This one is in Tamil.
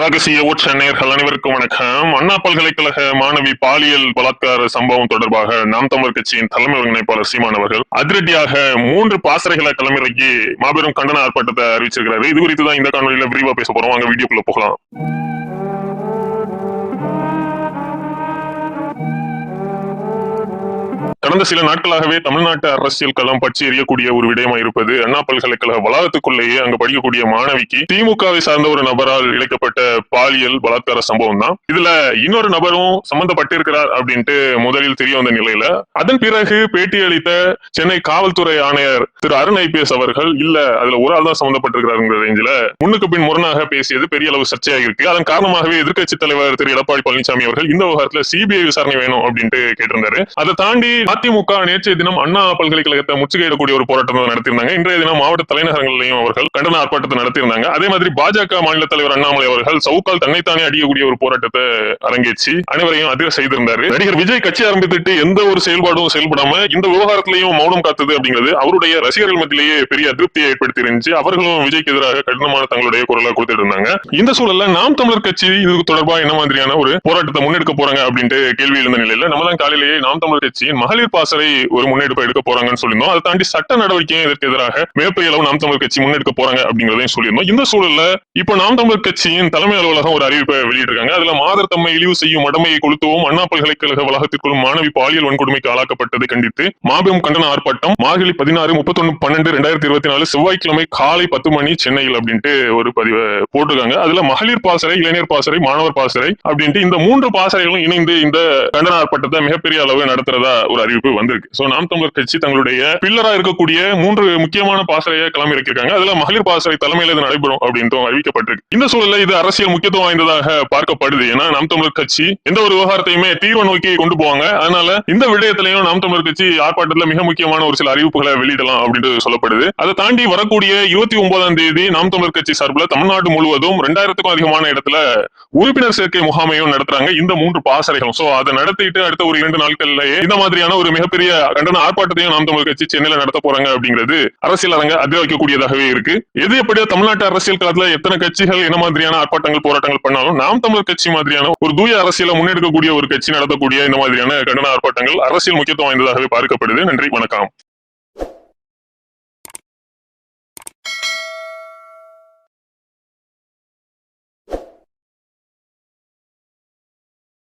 ரகசிய உச்ச நேர்கள் அனைவருக்கும் வணக்கம். அண்ணா பல்கலைக்கழக மாணவி பாலியல் பலாத்கார சம்பவம் தொடர்பாக நாம் தமிழர் கட்சியின் தலைமை ஒருங்கிணைப்பாளர் சீமான் அவர்கள் அதிரடியாக மூன்று பாசறைகளை கிளம்பிறக்கி மாபெரும் கண்டன ஆர்ப்பாட்டத்தை அறிவிச்சிருக்கிறாரு. இது குறித்து தான் இந்த காணொலியில விரிவா பேச போறோம். அங்க வீடியோக்குள்ள போகலாம். கடந்த சில நாட்களாகவே தமிழ்நாட்டு அரசியல் களம் பற்றி எறியக்கூடிய ஒரு விடயமா இருப்பது அண்ணா பல்கலைக்கழக வளாகத்துக்குள்ளேயே அங்க படிக்கக்கூடிய மாணவிக்கு திமுகவை சார்ந்த ஒரு நபரால் இழைக்கப்பட்ட பாலியல் பலாத்கார சம்பவம் தான் இதுல இன்னொரு நபரும் சம்பந்தப்பட்டிருக்கிறார் அப்படின்ட்டு முதலில் தெரிய வந்த நிலையில அதன் பிறகு பேட்டி அளித்த சென்னை காவல்துறை ஆணையர் திரு அருண் ஐபிஎஸ் அவர்கள் இல்ல அதுல ஒரு ஆள் தான் சம்பந்தப்பட்டிருக்கிறாருங்கிற ரேஞ்சில முன்னுக்கு பின் முரணாக பேசியது பெரிய அளவு சர்ச்சையாக இருக்கு அதன் காரணமாகவே எதிர்க்கட்சி தலைவர் திரு எடப்பாடி பழனிசாமி அவர்கள் இந்த விவகாரத்துல சிபிஐ விசாரணை வேணும் அப்படின்ட்டு கேட்டிருந்தாரு. அதை தாண்டி அதிமுக நேற்றைய தினம் அண்ணா பல்கலைக்கழகத்தை முற்றுகையிடக்கூடிய ஒரு போராட்டத்தை நடத்தியிருந்தாங்க. இன்றைய தினம் மாவட்ட தலைநகரங்களிலையும் அவர்கள் கண்டன ஆர்ப்பாட்டத்தை நடத்தியிருந்தாங்க. அதே மாதிரி பாஜக மாநில தலைவர் அண்ணாமலை அவர்கள் சவுக்கால் தன்னைத்தானே அடிக்கக்கூடிய ஒரு போராட்டத்தை அரங்கேற்றி அனைவரையும் அதிர செய்திருந்தாரு. நடிகர் விஜய் கட்சி ஆரம்பித்துட்டு எந்த ஒரு செயல்பாடும் செயல்படாம இந்த விவகாரத்திலையும் மௌனம் காத்தது அப்படிங்கிறது அவருடைய ரசிகர்கள் மத்தியிலேயே பெரிய அதிருப்தியை ஏற்படுத்தி இருந்துச்சு. அவர்களும் விஜய்க்கு எதிராக கடினமான தங்களுடைய குரலை கொடுத்துட்டு இருந்தாங்க. இந்த சூழல்ல நாம் தமிழர் கட்சி இது தொடர்பா என்ன மாதிரியான ஒரு போராட்டத்தை முன்னெடுக்க போறாங்க அப்படின்ட்டு கேள்வி எழுந்த நிலையில நம்ம தான் காலையிலேயே நாம் தமிழர் கட்சியின் மகளிர் பாசறை ஒரு முன்னெடுப்பு எடுக்க போறாங்கன்னு சொல்லியிருந்தோம். அதை தாண்டி சட்ட நடவடிக்கையும் இதற்கு எதிராக மிகப்பெரிய அளவு நாம் தமிழ் கட்சி முன்னெடுக்க போறாங்க அப்படிங்கிறதையும் சொல்லியிருந்தோம். இந்த சூழல்ல இப்ப நாம் தமிழ் கட்சியின் தலைமை அலுவலகம் ஒரு அறிவிப்பை வெளியிட்டிருக்காங்க. அதுல மாதர் தம்மை இழிவு செய்யும் மடமையை கொளுத்துவோம் அண்ணா பல்கலைக்கழக வளாகத்திற்குள் மாணவி பாலியல் வன்கொடுமைக்கு ஆளாக்கப்பட்டதை கண்டித்து மாபெரும் கண்டன ஆர்ப்பாட்டம் மார்கழி பதினாறு முப்பத்தொன்னு பன்னெண்டு ரெண்டாயிரத்தி இருபத்தி நாலு செவ்வாய்க்கிழமை காலை பத்து மணி சென்னையில் அப்படின்ட்டு ஒரு பதிவை போட்டிருக்காங்க. அதுல மகளிர் பாசறை இளைஞர் பாசறை மாணவர் பாசறை அப்படின்ட்டு இந்த மூன்று பாசறைகளும் இணைந்து இந்த கண்டன ஆர்ப்பாட்டத்தை மிகப்பெரிய அளவு நடத்துறதா ஒரு அறிவிப்பு வந்திருக்கு. சோ நாம் தமிழர் கட்சி தங்களுடைய பில்லரா இருக்கக்கூடிய மூன்று முக்கியமான பாசறையை கிளம்பி இருக்காங்க அதுல மகளிர் பாசறை தலைமையில இது நடைபெறும் அப்படின்றும் அறிவிக்கப்பட்டிருக்கு. இந்த சூழல்ல இது அரசியல் முக்கியத்துவம் வாய்ந்ததாக பார்க்கப்படுது. ஏன்னா நாம் தமிழர் கட்சி எந்த ஒரு விவகாரத்தையுமே தீர்வு நோக்கி கொண்டு போவாங்க. அதனால இந்த விடயத்திலையும் நாம் தமிழர் கட்சி ஆர்ப்பாட்டத்துல மிக முக்கியமான ஒரு சில அறிவிப்புகளை வெளியிடலாம் அப்படின்றது சொல்லப்படுது. அதை தாண்டி வரக்கூடிய இருபத்தி ஒன்பதாம் தேதி நாம் தமிழர் கட்சி சார்பில் தமிழ்நாடு முழுவதும் ரெண்டாயிரத்துக்கும் அதிகமான இடத்துல உறுப்பினர் சேர்க்கை முகாமையும் நடத்துறாங்க. இந்த மூன்று பாசறைகளும். சோ அதை நடத்திட்டு அடுத்த ஒரு இரண்டு நாட்கள்லயே இந்த மாதிரியான ஒரு மிகப்பெரிய கண்டன ஆர்ப்பாட்டத்தையும் நாம் தமிழ் கட்சி சென்னையில நடத்த போறாங்க அப்படிங்கிறது அரசியல் அரங்க அதிர வைக்கக்கூடியதாகவே இருக்கு. எது எப்படியோ தமிழ்நாட்டு அரசியல் களத்துல எத்தனை கட்சிகள் என்ன மாதிரியான ஆர்ப்பாட்டங்கள் போராட்டங்கள் பண்ணாலும் நாம் தமிழ் கட்சி மாதிரியான ஒரு தூய அரசியலை முன்னெடுக்கக்கூடிய ஒரு கட்சி நடத்தக்கூடிய இந்த மாதிரியான கண்டன ஆர்ப்பாட்டங்கள் அரசியல் முக்கியத்துவம் வாய்ந்ததாகவே பார்க்கப்படுது. நன்றி வணக்கம்.